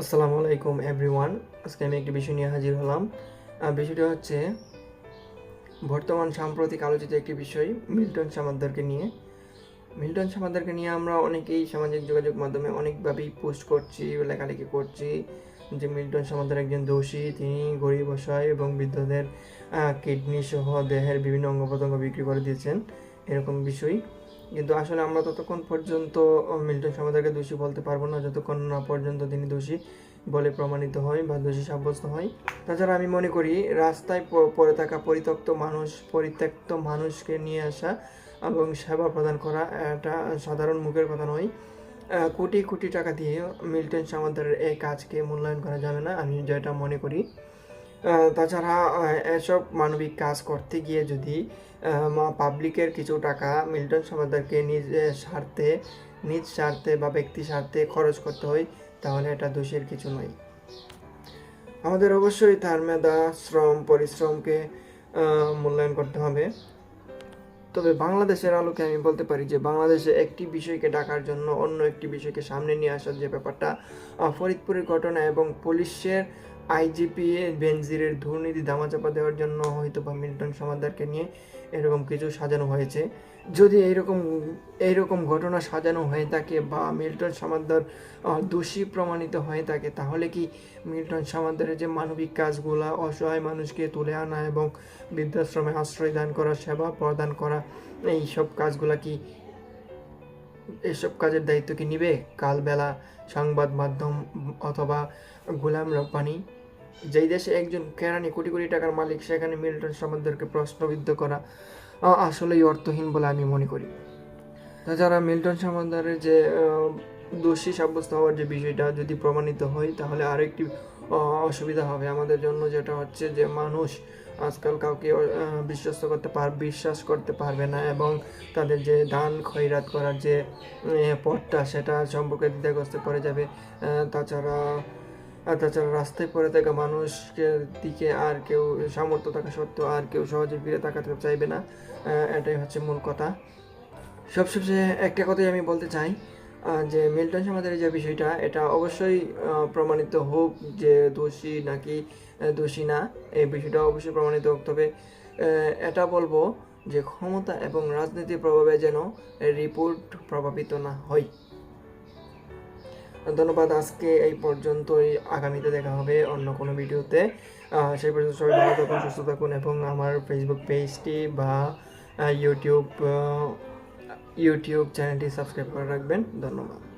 আসসালামু আলাইকুম এভরিওয়ান আজকে আমি একটি বিষয় নিয়ে হাজির হলাম। বিষয়টি হচ্ছে বর্তমান সাম্প্রতিক আলোচিত একটি বিষয়, মিল্টন সামাদ্দারকে নিয়ে। মিল্টন সামাদ্দারকে নিয়ে আমরা অনেকেই সামাজিক যোগাযোগ মাধ্যমে অনেকভাবেই পোস্ট করছি, লেখালেখি করছি যে মিল্টন সামাদ্দার একজন দোষী, তিনি গরিব, অসহায় এবং বৃদ্ধদের কিডনি সহ দেহের বিভিন্ন অঙ্গ প্রত্যঙ্গ বিক্রি করে দিয়েছেন, এরকম বিষয়। কিন্তু আসলে আমরা ততক্ষণ পর্যন্ত মিল্টন সামাদারকে দোষী বলতে পারব না। যতক্ষণ না পর্যন্ত তিনি দোষী বলে প্রমাণিত হয় বা দোষী সাব্যস্ত হয়। তাছাড়া আমি মনে করি, রাস্তায় পড়ে থাকা পরিত্যক্ত মানুষ, পরিত্যক্ত মানুষকে নিয়ে আসা এবং সেবা প্রদান করা এটা সাধারণ মুখের কথা নয়। কোটি কোটি টাকা দিয়ে মিল্টন সামাদারের এই কাজকে মূল্যায়ন করা যাবে না। আমি যেটা মনে করি তাছাড়া এসব মানবিক কাজ করতে গিয়ে যদি পাবলিকের কিছু টাকা মিল্টন সমাদারকে নিজ স্বার্থে নিজ স্বার্থে বা ব্যক্তি স্বার্থে খরচ করতে হয়, তাহলে এটা দোষের কিছু নয়। আমাদের অবশ্যই তার মেধা, শ্রম, পরিশ্রমকে মূল্যায়ন করতে হবে। তবে বাংলাদেশের আলোকে আমি বলতে পারি যে, বাংলাদেশে একটি বিষয়কে ডাকার জন্য অন্য একটি বিষয়কে সামনে নিয়ে আসার যে ব্যাপারটা ফরিদপুরের ঘটনা এবং পুলিশের আইজিপি বেনজিরের দুর্নীতি ধামাচাপা দেওয়ার জন্য হয়তো বা মিল্টন সমাদারকে নিয়ে এরকম কিছু সাজানো হয়েছে। যদি এইরকম এইরকম ঘটনা সাজানো হয়ে থাকে বা মিল্টন সমাদার দোষী প্রমাণিত হয়ে থাকে, তাহলে কি মিল্টন সমাদারের যে মানবিক কাজগুলো, অসহায় মানুষকে তুলে আনা এবং বৃদ্ধাশ্রমে আশ্রয় দান করা, সেবা প্রদান করা, এই সব কাজগুলা কি এসব কাজের দায়িত্ব কি নিবে? কালবেলা সংবাদ মাধ্যম অথবা গোলাম রব্বানি যেই দেশে একজন কেরানি কোটি কোটি টাকার মালিক, সেখানে মিল্টন সমাদদেরকে প্রশ্নবিদ্ধ করা আসলেই অর্থহীন বলে আমি মনে করি। তাছাড়া মিল্টন সমাদারের যে দোষী সাব্যস্ত হওয়ার যে বিষয়টা যদি প্রমাণিত হয়, তাহলে আরেকটি অসুবিধা হবে আমাদের জন্য, যেটা হচ্ছে যে মানুষ আজকাল কাউকে বিশ্বস্ত করতে পার, বিশ্বাস করতে পারবে না এবং তাদের যে দান খয়রাত করার যে পথটা, সেটা সম্পর্কে দ্বিধাগ্রস্ত পড়ে যাবে। তাছাড়া তাছাড়া রাস্তায় পড়ে থাকা মানুষকে দিকে আর কেউ সামর্থ্য থাকা সত্ত্বেও আর কেউ সহজে ফিরে তাকাতে চাইবে না এটাই হচ্ছে মূল কথা। সবশেষে একটা কথাই আমি বলতে চাই যে মিল্টন সমাজের যে বিষয়টা, এটা অবশ্যই প্রমাণিত হোক যে দোষী নাকি দোষী না, এই বিষয়টা অবশ্যই প্রমাণিত হোক। তবে এটা বলব যে ক্ষমতা এবং রাজনীতির প্রভাবে যেন রিপোর্ট প্রভাবিত না হয়। ধন্যবাদ, আজকে এই পর্যন্তই। আগামীতে দেখা হবে অন্য কোনো ভিডিওতে। সেই পর্যন্ত সবাই ভালো থাকুন, সুস্থ থাকুন এবং আমার ফেসবুক পেজটি বা ইউটিউব ইউটিউব চ্যানেলটি সাবস্ক্রাইব করে রাখবেন। ধন্যবাদ।